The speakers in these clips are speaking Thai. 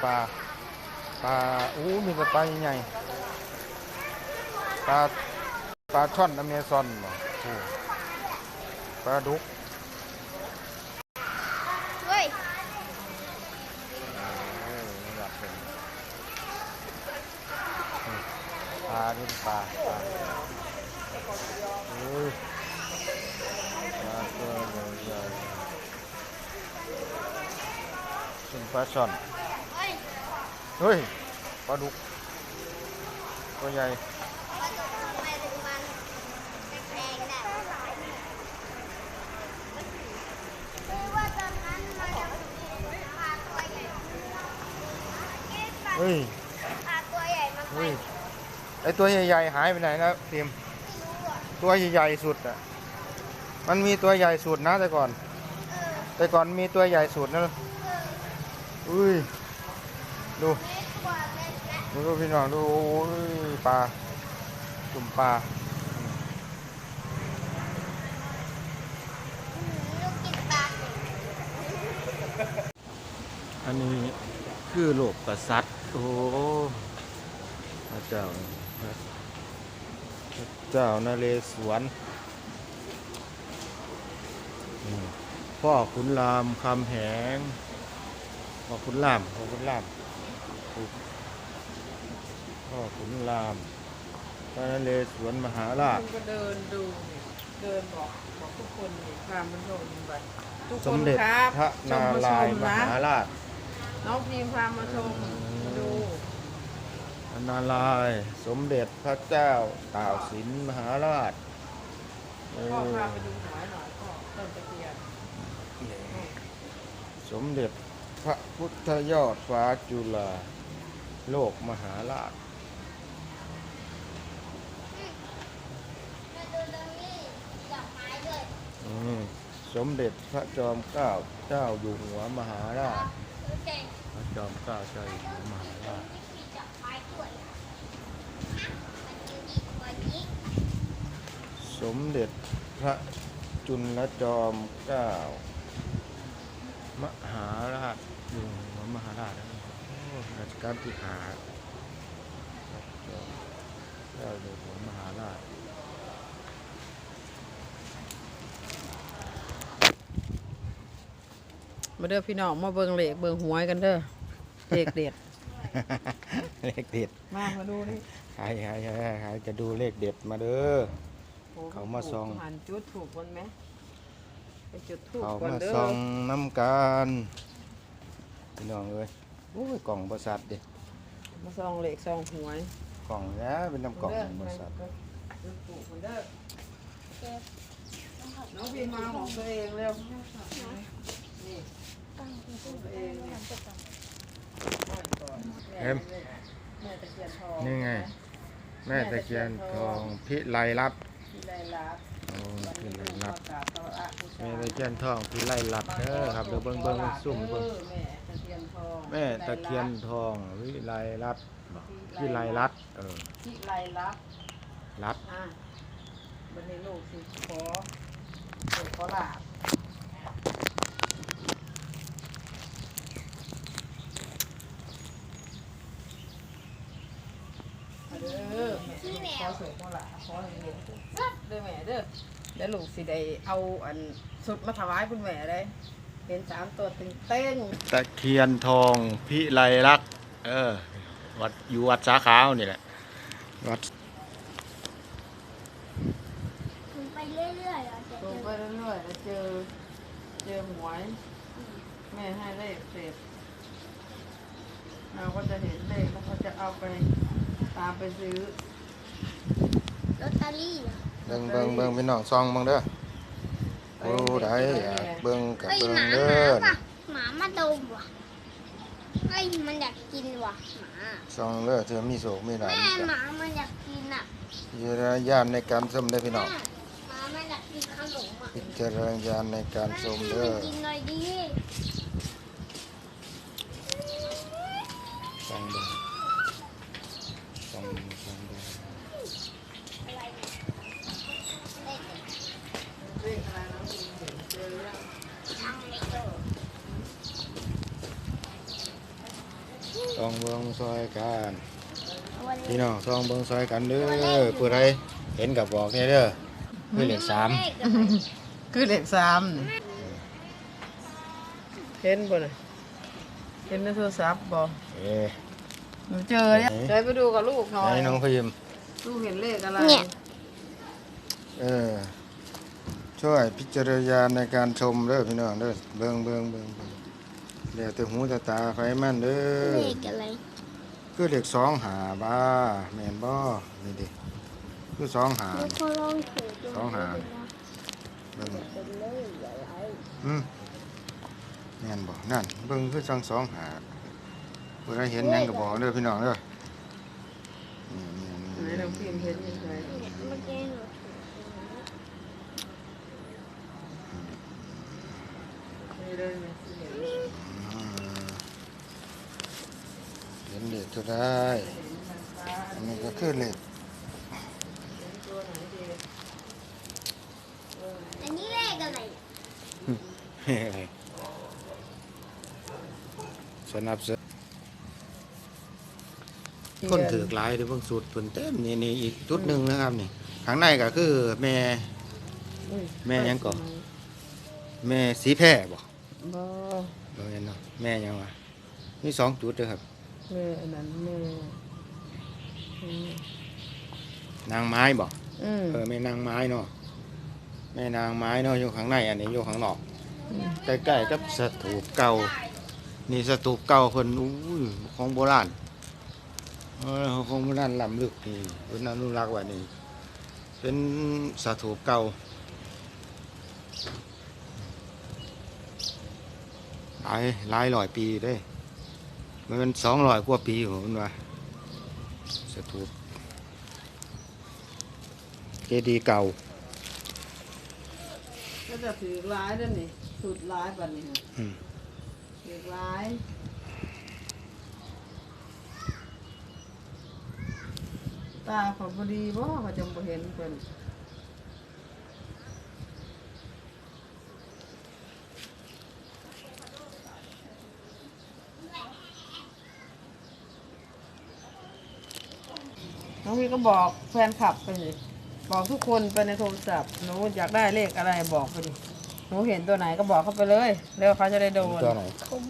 สุ่มปลาปลาอู้มีแต่ปลาใหญ่ๆปลาปลาช่อนอเมซอนบ่โอ้ปลาดุกเฮ้ยโอ้ไม่อยากเป็นปลาที่ปลาปลาเฮ้ยปลาตัวใหญ่ๆสุ่มปลาช่อนเฮ้ย เฮ้ยปลาดุกตัวใหญ่มันทำไมถึงมันแพงๆได้คือว่าตอนนั้นมันจะมีปลาตัวใหญ่ปลาเฮ้ยปลาตัวใหญ่มันไปไอตัวใหญ่ๆหายไปไหนนะพิมพ์ไม่รู้อะตัวใหญ่ๆสุดอะมันมีตัวใหญ่สุดนะแต่ก่อน แต่ก่อนมีตัวใหญ่สุดนะอุ้ย ดูดูดูพี่น้องดูโอ้ยปลาจุ่มปลาอันนี้คือโลกกษัตริย์โอ้พระเจ้าพระเจ้านเรศวรพ่อขุนรามคำแหงพ่อขุนรามพ่อขุนราม พ่อขุนรามพระนเรศวรมหาราช คุณก็เดินดูนี่เดินบอกบอกทุกคนนี่ความมันโดนไปทุกสคมนเด็จครับพระชนามมาลายชมมนะหาราชน้องพิมพ์พามาชมมาดูพระนารายณ์สมเด็จพระเจ้าตากสินมหาราชเอพ่ออพาไปดูหอยหน่อยพ่อต้นตะเคียนสมเด็จพระพุทธยอดฟ้าจุฬา โลกมหาราชมาดูตรงนี้ดอกไม้ด้วยอืมสมเด็จพระจอมเกล้าเจ้าอยู่หัวมหาราชดูเก่งพระจอมเกล้าเจ้าอยู่หัวมหาราชวิธีดอกไม้ด้วยอะมันจะดีกว่านี้สมเด็จพระจุลจอมเกล้ามหาราชอยู่หัวมหาราชนะโอ้ รัชกาลที่หาพระจอมเกล้าอยู่หัวมหาราชมาเด้อพี่น้องมาเบิ่งเหล็กเบิ่งหวยกันเด้อเหล็กเด็ด เลขเด็ด มามาดูนี่ใครใครใครใครจะดูเลขเด็ดมาเด้อ เขามาส่อง หันจุดถูกคนไหมไปจุดถูกเขาก่อนมาเด้อ ส่องน้ำกันพี่น้องเอ้ย อ้ยกล่องบริษัทดิมาส่องเหล็กส่องหวยกล่องแล้วเป็นน้ำกล่องบริษัทจุดถูกคนเด้อน้องพิมพ์มาของตัวเองเร็วนี่ของตัวเองเนี่ยเอ็มแม่ตะเคียนทองนี่ไง แม่ตะเคียนทองพิไลรัตน์ที่ได้รับโอ้วันพินี้ไลลูกรัมาตน์ก ราบต่ออะบูชาแม่ตะเคียนทองพิไลรัตน์เด้อครับเดี๋ยวเบิ่งเบิ่งซุ่มเบิ่งแม่ตะเคียนทองแม่ตะเคียนทองวิไลรัตน์พิไลรัตน์เออที่ไรรับรัตน์อะวันนี้ลูกสิขอลูกขอลาบมาเด้อแม่ขอสวยขอลาบขอให้เห็นเด้อแม่เด้อ เดี๋ยวลูกสิได้เอาอันสุดมาถวายคุณแม่เลยเป็นสามตัวตึงเต้งตะเคียนทองพิไลรักษ์เออ วัดอยู่วัดสาขาวนี่แหละ วัดมันไปเรื่อยๆอะจะลเจงอไปเรื่อยๆแล้วเจอ เจอหวยแม่ให้เลขเสร็จเราก็จะเห็นเลขแล้วก็จะเอาไปตามไปซื้อลอตเตอรี่อะ เบิ่งเบิ่งเบิ่งพี่น้องซองเบิ่งเด้อโอ้ได้อยากเบิ่งกับเฮ้ยเบิ่หงมาหเด้มาอว่ะหมามาดมว่ะเฮ้ยมันอยากกินว่ะหมาซองเด้อเธอมีโศกมีหลายแม่มีหมามันอยากกินอะพิจารณญาณในการชมได้อพี่น้องแม่หมามันอยากกินขนมอะพิจารณญาณในการแม่ชมให้เด้อมันกินหน่อยดิ ซองเด้อซองซองเด้อ อะไรเนี่ยเลข เลขอะไรนะคุณเห็นเจอยัง ช่างไม่เจอ ซองเบิงซอยกันพี่น้องซองเบิงซอยกันเด้อผู้ใดเห็นกับบอกแน่เด้อคือเลขสามคือเลขสามเห็นบ่น่ะเห็นในโทรศัพท์บ่เอ๊ะหนูเจอเนี่ยเดี๋ยวไปดูกับลูกหน่อไหนยน้องพิมลูกเห็นเลขอะไรเนี่ยเออช่วยพิจารณาในการชมเด้อพี่น้องเด้อเบิ่งเบิ่งเบิ่งเบิ่ง เดี๋ยวแต่หูแต่ตาไฟมันเด้อเลขอะไรคือเลขสองหาบ้าแม่นบ่นี่ดิคือสองหาแล้วก็ลองถือดูสองหาเบิ่งเป็นเลขอะไรอืมแม่นบ่นั่นเบิ่งคือสองสองหาผู้ใดเห็นหยังก็บอกเด้อพี่น้องเด้อนี่นี่ไหนนี่น้องพิมพ์เห็นยังไงเนี่ยเมื่อกี้หนู ถือนี่เลยเนี่ยเห็นเลขอืมเห็นเลขเท่าไดอันนี้ก็คือเลขตัวไหนดีอันนี้เลขอะไรอะไรสนับสนุนคนถือกหลายเด้อเบิ่งสูตรเพิ่นเต็มนี่นี่อีกจุดหนึงนะครับนี่ข้างในก็คือแม่อุ้ยแม่ยังก่อนแม่สีแพร่บ่ บ่บ่เห็นเนาะแม่ยังวะมีสองจุดเด้อครับแม่อันนั้นแม่อืมนางไม้บ่อืมเออแม่นางไม้เนาะแม่นางไม้เนาะอยู่ข้างในอันนี้อยู่ข้างนอกใกล้ๆกับสถูปเก่านี่สถูปเก่าเพิ่นอู้ยของโบราณเออของโบราณล้ำลึกนี่เพิ่นอนุรักษ์ไว้นี่เป็นสถูปเก่า หลายหลายร้อยปีเด้ มันสองร้อยกว่าปีผมว่าสถูปเจดีย์เก่าก็จะถือร้ายด้วยนี่สุดร้ายปันนี้ฮะอืมถือร้ายตาเขอพอดีบ่เขาจะบ่เห็นเป็น พี่ก็บอกแฟนคลับไปสิบอกทุกคนไปในโทรศัพท์หนูอยากได้เลขอะไรบอกไปดิหนูเห็นตัวไหนก็บอกเขาไปเลยเร็วเขาจะได้โดนตัวไหนผม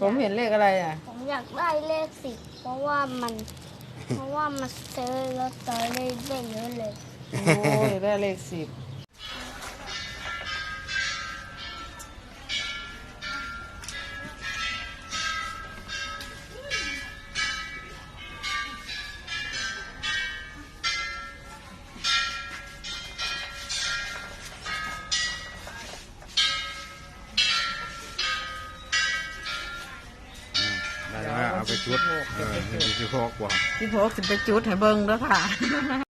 ผมเห็นเลขอะไรอะ ผมอยากได้เลขสิบเพราะว่ามัน เพราะว่ามันซื้อลอตเตอรี่ได้เยอะเลยโอ้ยได้เลขสิบ ได้แล้วเอาไปจุดเออนี่สิบหกกว่าพี่โพกสิไปจุดให้เบิ่งแล้วค่ะ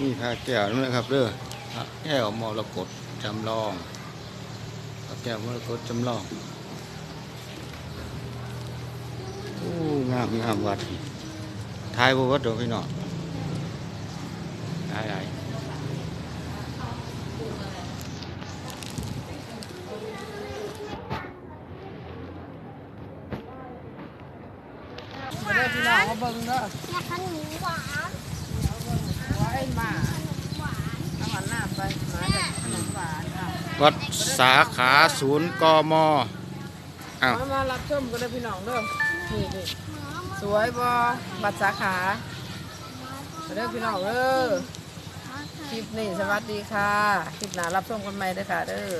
นี่พระแก้วนี่นะครับเด้อพระแก้วมรกตจำลองพระแก้วมรกตจำลองโอ้งามงามวัดทายบ่วัดดอกพี่น้องหลายหลายมาได้พี่น้องมาเบิ่งเด้อเนี่ยขนมหวาน ไว้มาหวานเอาหันหน้าไปมาจากขนมหวานอะวัดสาขาศูนย์กมอ้าวมามารับชมกันเลยพี่น้องเด้อนี่นี่สวยบ่บัตรสาขามาเด้อพี่น้องเด้อคลิปนี้สวัสดีค่ะ คลิปหน้ารับชมกันใหม่เด้อค่ะเด้อ